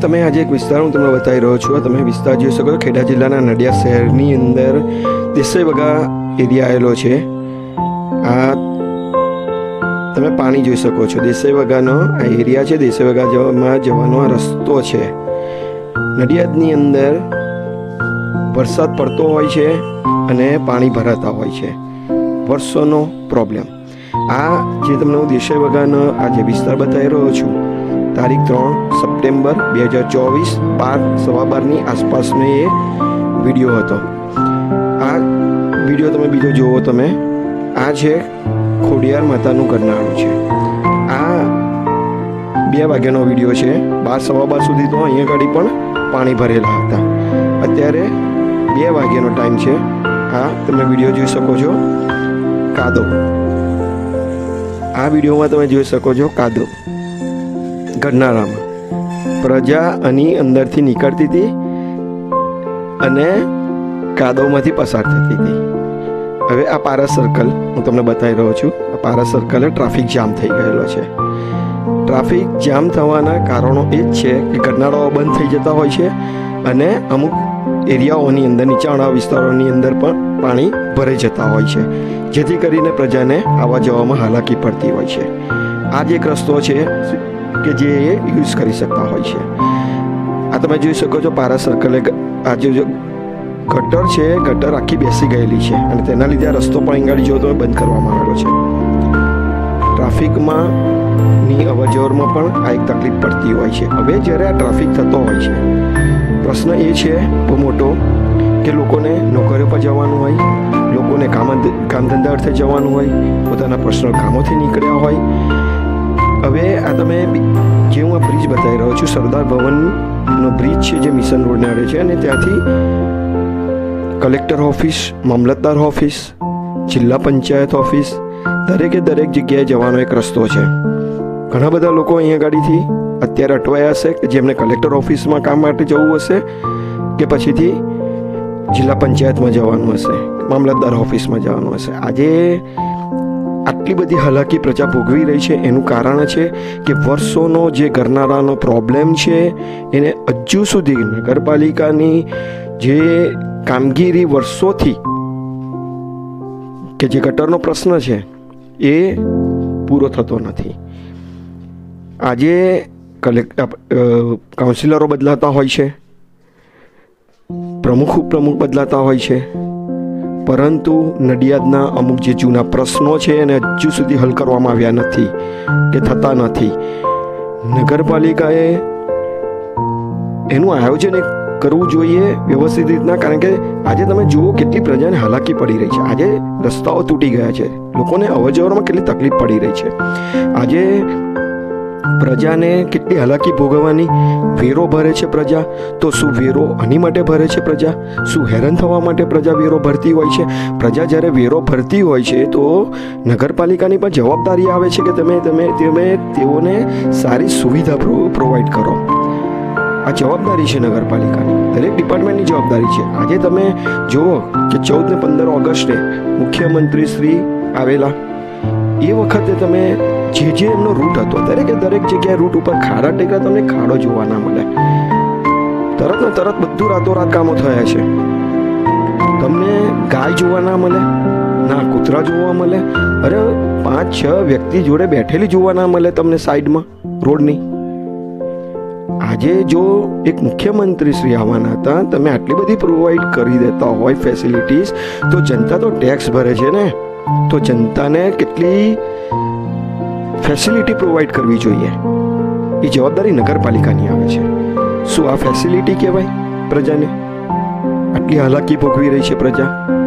તમે આજે એક વિસ્તાર હું તમને બતાવી રહ્યો છું. આ તમે વિસ્તાર જોઈ શકો છો. ખેડા જિલ્લાના નડિયાદ શહેરની અંદર દેસાઈ બગા એરિયા આવેલો છે. આ તમે પાણી જોઈ શકો છો. દેસાઈ બગાનો આ એરિયા છે. દેસાઈ બગા જવામાં જવાનો આ રસ્તો છે. નડિયાદની અંદર વરસાદ પડતો હોય છે અને પાણી ભરાતા હોય છે. વર્ષોનો પ્રોબ્લેમ આ જે તમને હું દેસાઈ બગાનો આ જે વિસ્તાર બતાવી રહ્યો છું તારીખ ત્રણ સપ્ટેમ્બર બે હજાર ચોવીસ બાર સવા બારની આસપાસનો એ વીડિયો હતો. આ વીડિયો તમે બીજો જુઓ તમે. આ છે ખોડિયાર માતાનું ગરનાળું છે. આ બે વાગ્યાનો વીડિયો છે. બાર સવા બાર સુધી તો અહીંયા ગાડી પણ પાણી ભરેલા હતા. અત્યારે બે વાગ્યાનો ટાઈમ છે. આ તમે વીડિયો જોઈ શકો છો. કાદો. આ વિડીયોમાં તમે જોઈ શકો છો કાદો. ગરનાળામાં પ્રજા આની અંદરથી નીકળતી હતી અને કાદવમાંથી પસાર થતી હતી. હવે આ પારસ સર્કલ હું તમને બતાવી રહ્યો છું, આ પારસ સર્કલે ટ્રાફિક જામ થઈ ગયેલો છે. ટ્રાફિક જામ થવાના કારણો એ જ છે કે ગરનાળાઓ બંધ થઈ જતા હોય છે અને અમુક એરિયાઓની અંદર, નીચાણવાળા વિસ્તારોની અંદર પણ પાણી ભરાઈ જતા હોય છે. જેથી કરીને પ્રજાને આવવા જવામાં હાલાકી પડતી હોય છે. આ જ એક રસ્તો છે કે જે એ યુઝ કરી શકતા હોય છે. આ તમે જોઈ શકો છો પારા સર્કલે આ જે ગટર છે, ગટર આખી બેસી ગયેલી છે અને તેના લીધે આ રસ્તો પણ અહીંગાડી જો તમે બંધ કરવામાં આવેલો છે. ટ્રાફિકમાં ની અવરજવરમાં પણ આ એક તકલીફ પડતી હોય છે. હવે જ્યારે આ ટ્રાફિક થતો હોય છે, પ્રશ્ન એ છે, બહુ મોટો, કે લોકોને નોકરીઓ પર જવાનું હોય, લોકોને કામ કામ ધંધા અર્થે જવાનું હોય, પોતાના પર્સનલ કામોથી નીકળ્યા હોય હવે આ તમે જે હું આ બ્રિજ બતાવી રહ્યો છું? સરદાર ભવનનો બ્રિજ છે જે મિશન રોડને આડે છે અને ત્યાંથી કલેક્ટર ઓફિસ મામલતદાર ઓફિસ જિલ્લા પંચાયત ઓફિસ દરેકે દરેક જગ્યાએ જવાનો એક રસ્તો છે. ઘણા બધા લોકો અહીંયા ગાડીથી અત્યારે અટવાયા હશે કે જેમને કલેક્ટર ઓફિસમાં કામ માટે જવું હશે કે પછીથી જિલ્લા પંચાયતમાં જવાનું હશે, મામલતદાર ઓફિસમાં જવાનું હશે. આજે આટલી બધી હાલાકી પ્રજા ભોગવી રહી છે, એનું કારણ છે કે વર્ષોનો જે ગરનાળાનો પ્રોબ્લેમ છે, એને હજુ સુધી નગરપાલિકાની જે કામગીરી વર્ષોથી કે જે ગટરનો પ્રશ્ન છે, એ પૂરો થતો નથી. આજે કલેક્ટર કાઉન્સિલરો બદલાતા હોય છે પ્રમુખ ઉપપ્રમુખ બદલાતા હોય છે પરંતુ નડિયાદના અમુક જે જૂના પ્રશ્નો છે એને હજુ સુધી હલ કરવામાં આવ્યા નથી કે થતા નથી. નગરપાલિકાએ એનું આયોજન કરવું જોઈએ વ્યવસ્થિત રીતના, કારણ કે આજે તમે જુઓ કેટલી પ્રજાને હાલાકી પડી રહી છે. આજે રસ્તાઓ તૂટી ગયા છે. લોકોને અવરજવરમાં કેટલી તકલીફ પડી રહી છે. આજે પ્રજાને કેટલી હાલાકી ભોગવવાની? વેરો ભરે છે પ્રજા. તો શું વેરો આની માટે ભરે છે પ્રજા? શું હેરાન થવા માટે પ્રજા વેરો ભરતી હોય છે? પ્રજા જ્યારે વેરો ભરતી હોય છે, તો નગરપાલિકાની પણ જવાબદારી આવે છે કે તમે તમે તમે તેઓને સારી સુવિધા પ્રોવાઈડ કરો. આ જવાબદારી છે નગરપાલિકાની. દરેક ડિપાર્ટમેન્ટની જવાબદારી છે. આજે તમે જુઓ કે ચૌદ ને પંદર ઓગસ્ટે મુખ્યમંત્રી શ્રી આવેલા. એ વખતે તમે જે જે એમનો રૂટ હતો, દરેકે દરેક જગ્યાએ રૂટ ઉપર ખાડા ટેકરા તમને ખાડો જોવા ના મળે. તરત ને તરત બધું રાતોરાત કામો થયા છે. તમને ગાય જોવા ના મળે, ના કૂતરા જોવા મળે, અરે પાંચ છ વ્યક્તિ જોડે બેઠેલી જોવા ના મળે તમને સાઈડમાં, રોડની. આજે જો એક મુખ્યમંત્રી શ્રી આવવાના હતા, તમે આટલી બધી પ્રોવાઈડ કરી દેતા હોય ફેસિલિટીઝ તો જનતા તો ટેક્સ ભરે છે ને? તો જનતાને કેટલી ફેસિલિટી પ્રોવાઈડ કરવી જોઈએ. એ જવાબદારી નગરપાલિકાની આવે છે. શું આ ફેસિલિટી કહેવાય પ્રજાને? આટલી હાલાકી ભોગવી રહી છે પ્રજા?